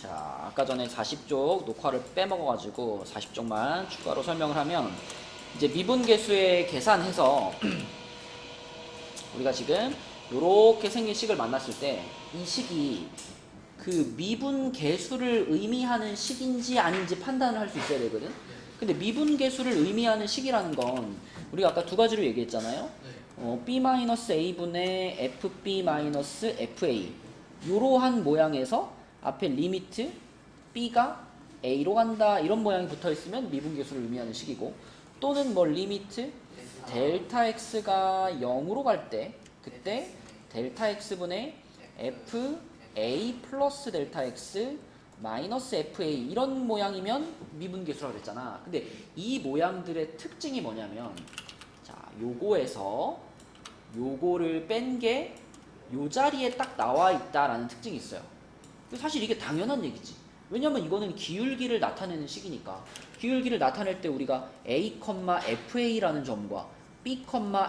자, 아까 전에 40쪽 녹화를 빼먹어가지고 40쪽만 추가로 설명을 하면 이제 미분 계수의 계산해서 우리가 지금 이렇게 생긴 식을 만났을 때 이 식이 그 미분 계수를 의미하는 식인지 아닌지 판단을 할 수 있어야 되거든. 근데 미분 계수를 의미하는 식이라는 건 우리가 아까 두 가지로 얘기했잖아요. 어, b-a분의 fb-fa 이러한 모양에서 앞에 리미트 b가 a로 간다 이런 모양이 붙어 있으면 미분계수를 의미하는 식이고 또는 뭐 리미트 델타 x가 0으로 갈 때 그때 델타 x분의 f a 플러스 델타 x 마이너스 fa 이런 모양이면 미분계수라고 그랬잖아. 근데 이 모양들의 특징이 뭐냐면 자, 요거에서 요거를 뺀 게 요 자리에 딱 나와 있다라는 특징이 있어요. 사실 이게 당연한 얘기지. 왜냐면 이거는 기울기를 나타내는 식이니까. 기울기를 나타낼 때 우리가 a, fa라는 점과 b,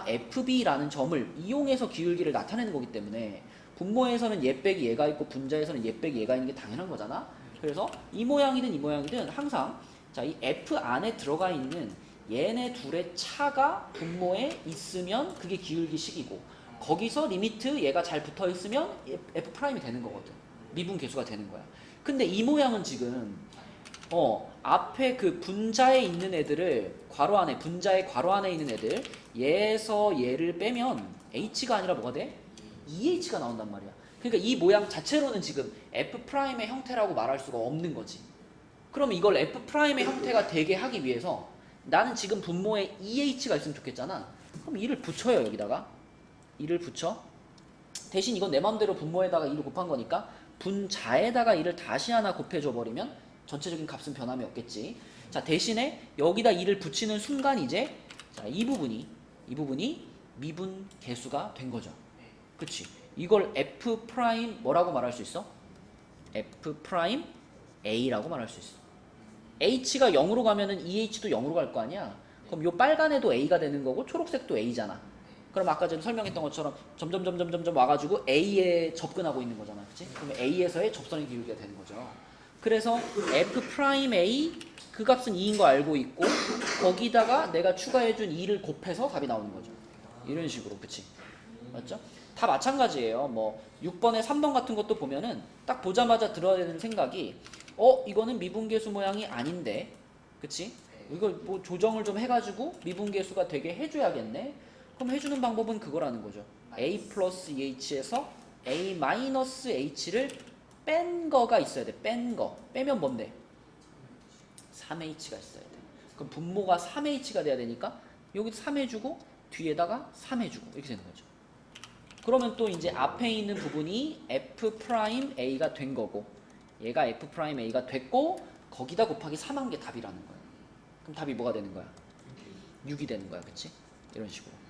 fb라는 점을 이용해서 기울기를 나타내는 거기 때문에 분모에서는 얘 빼기 얘가 있고 분자에서는 얘 빼기 얘가 있는 게 당연한 거잖아. 그래서 이 모양이든 이 모양이든 항상 자, 이 f 안에 들어가 있는 얘네 둘의 차가 분모에 있으면 그게 기울기식이고 거기서 리미트 얘가 잘 붙어 있으면 f 프라임이 되는 거거든. 미분 계수가 되는 거야. 근데 이 모양은 지금 어 앞에 그 분자에 있는 애들을 괄호 안에 분자의 괄호 안에 있는 애들 얘에서 얘를 빼면 h가 아니라 뭐가 돼? 2h가 나온단 말이야. 그러니까 이 모양 자체로는 지금 f 프라임의 형태라고 말할 수가 없는 거지. 그럼 이걸 f 프라임의 형태가 되게 하기 위해서 나는 지금 분모에 2h가 있으면 좋겠잖아. 그럼 2를 붙여요 여기다가 2를 붙여. 대신 이건 내 맘대로 분모에다가 2를 곱한 거니까 분자에다가 2를 다시 하나 곱해줘 버리면 전체적인 값은 변함이 없겠지. 자 대신에 여기다 2를 붙이는 순간 이제 자, 이 부분이 이 부분이 미분 계수가 된 거죠. 그치? 이걸 f 프라임 뭐라고 말할 수 있어? f 프라임 a라고 말할 수 있어. h가 0으로 가면은 2h도 0으로 갈 거 아니야? 그럼 요 빨간 애도 a가 되는 거고 초록색도 a잖아. 그럼 아까 전에 설명했던 것처럼 점점 점점 점점 와가지고 a에 접근하고 있는 거잖아, 그렇지? 그러면 a에서의 접선의 기울기가 되는 거죠. 그래서 f 프라임 a 그 값은 2인 거 알고 있고 거기다가 내가 추가해준 2를 곱해서 답이 나오는 거죠. 이런 식으로, 그치? 맞죠? 다 마찬가지예요. 뭐 6번에 3번 같은 것도 보면은 딱 보자마자 들어야 되는 생각이 어 이거는 미분계수 모양이 아닌데, 그치? 이거 뭐 조정을 좀 해가지고 미분계수가 되게 해줘야겠네. 그럼 해주는 방법은 그거라는 거죠. a 플러스 h에서 a 마이너스 h를 뺀 거가 있어야 돼. 뺀 거. 빼면 뭔데? 3h가 있어야 돼. 그럼 분모가 3h가 돼야 되니까 여기 3 해주고 뒤에다가 3 해주고 이렇게 되는 거죠. 그러면 또 이제 앞에 있는 부분이 f 프라임 a가 된 거고 얘가 f 프라임 a가 됐고 거기다 곱하기 3한 게 답이라는 거예요. 그럼 답이 뭐가 되는 거야? 6이 되는 거야. 그치? 이런 식으로.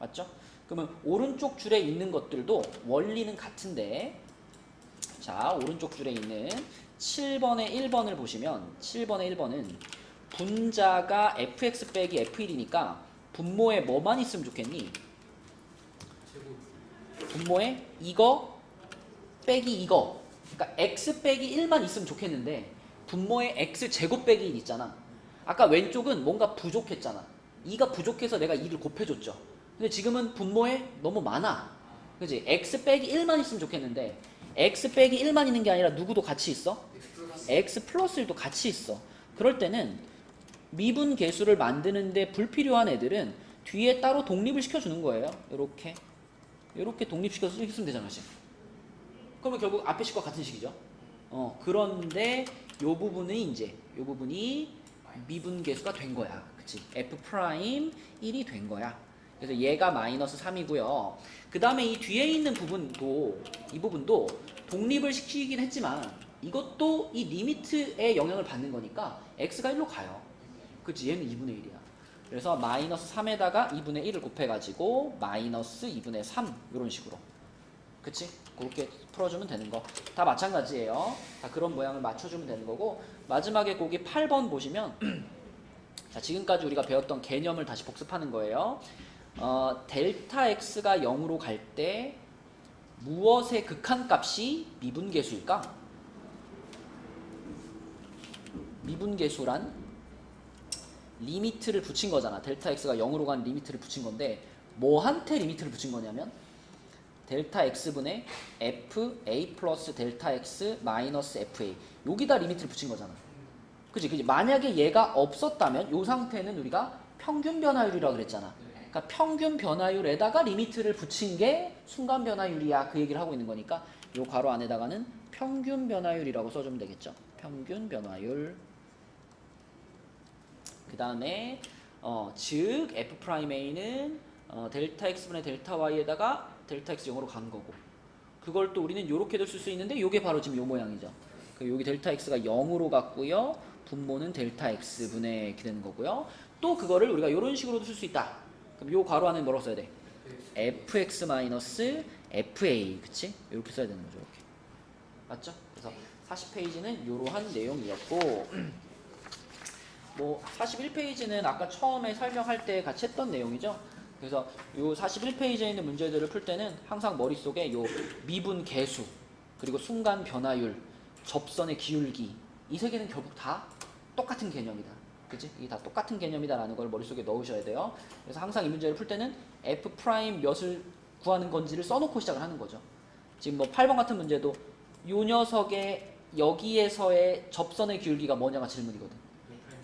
맞죠? 그러면 오른쪽 줄에 있는 것들도 원리는 같은데 자 오른쪽 줄에 있는 7번의 1번을 보시면 7번의 1번은 분자가 fx 빼기 f1이니까 분모에 뭐만 있으면 좋겠니? 분모에 이거 빼기 이거 그러니까 x 빼기 1만 있으면 좋겠는데 분모에 x 제곱 빼기 1 있잖아 아까 왼쪽은 뭔가 부족했잖아 2가 부족해서 내가 2를 곱해줬죠 근데 지금은 분모에 너무 많아. 그지? X 빼기 1만 있으면 좋겠는데 x 빼기 1만 있는 게 아니라 누구도 같이 있어? x 플러스 1도 같이 있어. 그럴 때는 미분 계수를 만드는데 불필요한 애들은 뒤에 따로 독립을 시켜주는 거예요. 이렇게. 이렇게 독립시켜서 쓰면 되잖아 지금. 그러면 결국 앞에 식과 같은 식이죠. 어 그런데 요 부분이 이제 요 부분이 미분 계수가 된 거야. 그치? F 프라임 1이 된 거야 그래서 얘가 마이너스 3이고요. 그 다음에 이 뒤에 있는 부분도 이 부분도 독립을 시키긴 했지만 이것도 이 리미트의 영향을 받는 거니까 x가 1로 가요. 그치? 얘는 2분의 1이야. 그래서 마이너스 3에다가 2분의 1을 곱해가지고 마이너스 2분의 3 이런 식으로. 그치? 그렇게 풀어주면 되는 거. 다 마찬가지예요. 다 그런 모양을 맞춰주면 되는 거고 마지막에 거기 8번 보시면 자 지금까지 우리가 배웠던 개념을 다시 복습하는 거예요 어, 델타 x가 0으로 갈 때 무엇의 극한값이 미분계수일까? 미분계수란 리미트를 붙인 거잖아. 델타 x가 0으로 가는 리미트를 붙인 건데 뭐한테 리미트를 붙인 거냐면 델타 x분의 f a 플러스 델타 x 마이너스 f a 여기다 리미트를 붙인 거잖아. 그지 그지 만약에 얘가 없었다면 이 상태는 우리가 평균 변화율이라고 그랬잖아. 그러니까 평균 변화율에다가 리미트를 붙인 게 순간 변화율이야 그 얘기를 하고 있는 거니까 이 괄호 안에다가는 평균 변화율이라고 써주면 되겠죠. 평균 변화율. 그 다음에 어, 즉 f 프라임 a는 어, 델타 x분의 델타 y에다가 델타 x 0으로 간 거고 그걸 또 우리는 이렇게도 쓸 수 있는데 이게 바로 지금 요 모양이죠. 그 여기 델타 x가 0으로 갔고요. 분모는 델타 x분의 이렇게 되는 거고요. 또 그거를 우리가 이런 식으로도 쓸 수 있다. 그럼 요 괄호 안에 뭐라고 써야 돼? fx 마이너스 fa 그치? 이렇게 써야 되는 거죠. 이렇게 맞죠? 그래서 40페이지는 이러한 내용이었고 뭐 41페이지는 아까 처음에 설명할 때 같이 했던 내용이죠. 그래서 요 41페이지에 있는 문제들을 풀 때는 항상 머릿속에 요 미분 계수 그리고 순간 변화율 접선의 기울기 이 세 개는 결국 다 똑같은 개념이다. 그지? 이게 다 똑같은 개념이다라는 걸 머릿속에 넣으셔야 돼요. 그래서 항상 이 문제를 풀 때는 f 프라임 몇을 구하는 건지를 써놓고 시작을 하는 거죠. 지금 뭐 8번 같은 문제도 요 녀석의 여기에서의 접선의 기울기가 뭐냐가 질문이거든.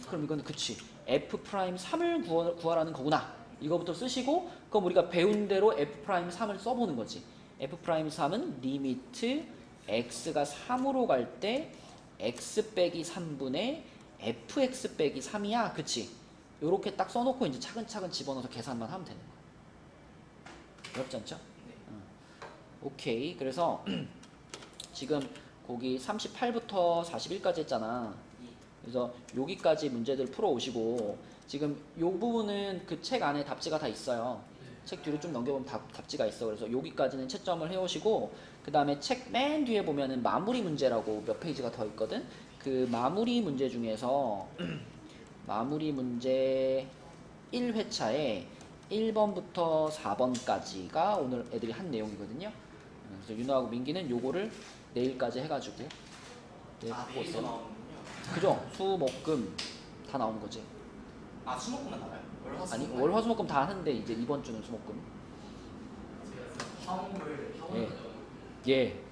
그럼 이건 그치 f 프라임 3을 구하, 구하라는 거구나 이거부터 쓰시고 그럼 우리가 배운 대로 f 프라임 3을 써보는 거지 f 프라임 3은 리미트 x가 3으로 갈 때 x 빼기 3분의 fx 빼기 3이야? 그치? 요렇게 딱 써놓고 이제 차근차근 집어넣어서 계산만 하면 되는 거야. 어렵지 않죠? 응. 오케이. 그래서 지금 거기 38부터 41까지 했잖아. 그래서 여기까지 문제들 풀어 오시고 지금 요 부분은 그 책 안에 답지가 다 있어요. 책 뒤로 좀 넘겨보면 답, 답지가 있어. 그래서 여기까지는 채점을 해오시고 그 다음에 책 맨 뒤에 보면은 마무리 문제라고 몇 페이지가 더 있거든. 그 마무리 문제 중에서 마무리 문제 1회차에 1번부터 4번까지가 오늘 애들이 한 내용이거든요. 그래서 윤호하고 민기는 요거를 내일까지 해가지고 네, 아, 내일도 있어요. 나오는군요. 그죠? 수, 목, 금 다 나오는 거지. 아, 수목금만? 월화수 아니 월, 화, 수, 목, 금 다 하는데 이제 이번 주는 수, 목, 금. 화목을 예. 예.